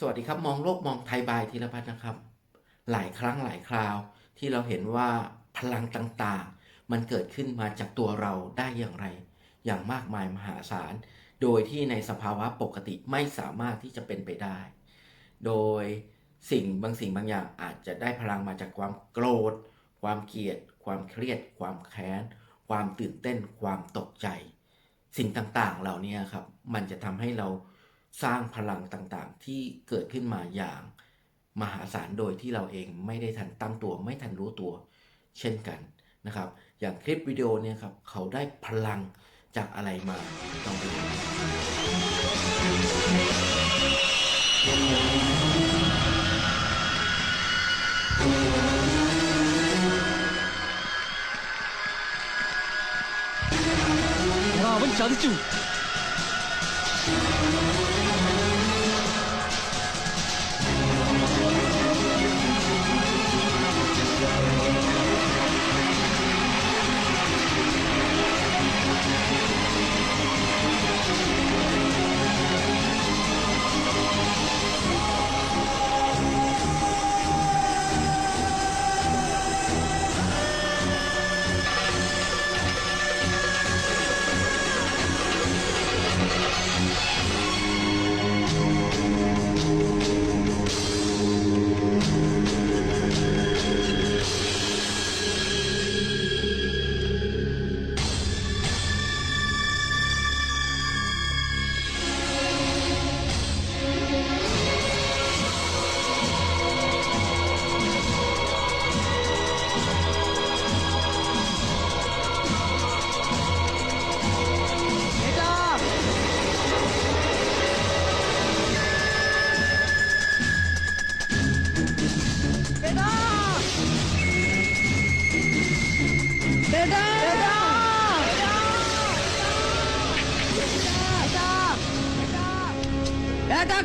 สวัสดีครับมองโลกมองไทยบายธีรพัฒน์นะครับ หลายครั้งหลายคราวที่เราเห็นว่าพลังต่างๆ มันเกิดขึ้นมาจากตัวเราได้อย่างไร อย่างมากมายมหาศาล โดยที่ในสภาวะปกติไม่สามารถที่จะเป็นไปได้ โดยสิ่งบางสิ่งบางอย่างอาจจะได้พลังมาจากความโกรธ ความเกลียด ความเครียด ความแค้น ความตื่นเต้น ความตกใจ สิ่งต่างๆเหล่านี้ครับ มันจะทำให้เรา สร้างพลังต่างๆ ที่เกิดขึ้นมาอย่างมหาศาลโดยที่เราเองไม่ได้ทันตั้งตัว ไม่ทันรู้ตัวเช่นกันนะครับ อย่างคลิปวิดีโอเนี่ยครับเขาได้พลังจากอะไรมาต้องไปดู我们家的酒。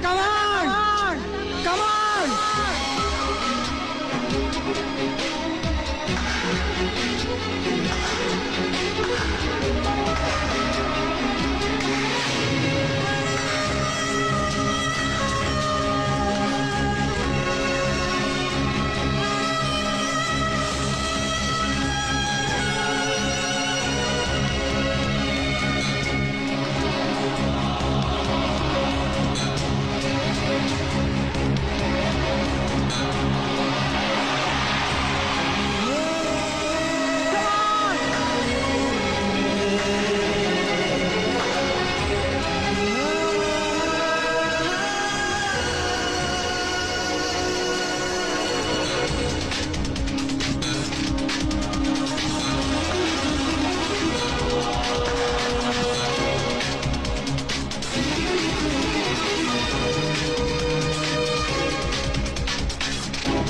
Come on! Come on!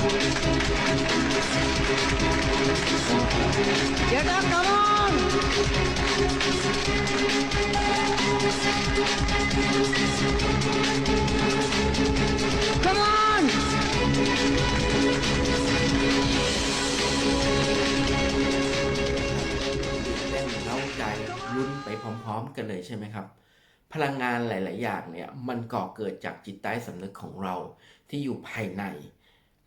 Data, come on! Come on! เต้นเล้าใจลุ้นไปพร้อมๆ กันเลยใช่ไหมครับ พลังงานหลาย ๆ อย่างเนี่ย มันก่อเกิดจากจิตใต้สำนึกของเราที่อยู่ภายใน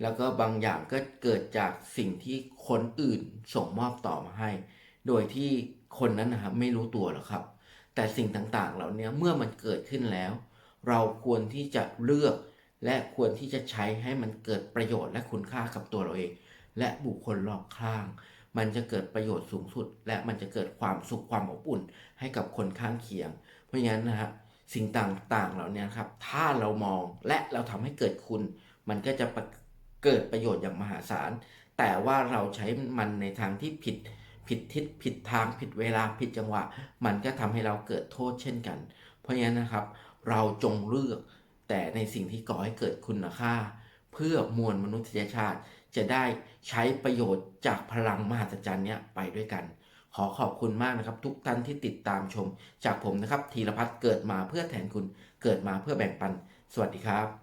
แล้วก็บางอย่างก็เกิดจากสิ่งที่คนอื่นส่งมอบต่อมาให้ โดยที่คนนั้นนะครับไม่รู้ตัวหรอกครับ แต่สิ่งต่างๆ เหล่านี้เมื่อมันเกิดขึ้นแล้ว เราควรที่จะเลือกและควรที่จะใช้ให้มันเกิดประโยชน์และคุณค่ากับตัวเราเอง และบุคคลรอบข้าง มันจะเกิดประโยชน์สูงสุด และมันจะเกิดความสุขความอบอุ่นให้กับคนข้างเคียง เพราะฉะนั้นนะฮะสิ่งต่างๆเหล่านี้ครับ ถ้าเรามองและเราทำให้เกิดคุณ มันก็จะประ เกิดประโยชน์อย่างมหาศาล แต่ว่าเราใช้มันในทางที่ผิดผิดทิศผิดทางผิดเวลาผิดจังหวะ มันก็ทำให้เราเกิดโทษเช่นกัน เพราะฉะนั้นนะครับ เราจงเลือกแต่ในสิ่งที่ก่อให้เกิดคุณค่า เพื่อมวลมนุษยชาติจะได้ใช้ประโยชน์จากพลังมหัศจรรย์เนี้ยไปด้วยกัน ขอขอบคุณมากนะครับ ทุกท่านที่ติดตามชม จากผมนะครับธีรพัฒน์เกิดมาเพื่อแทนคุณเกิดมาเพื่อแบ่งปัน สวัสดีครับ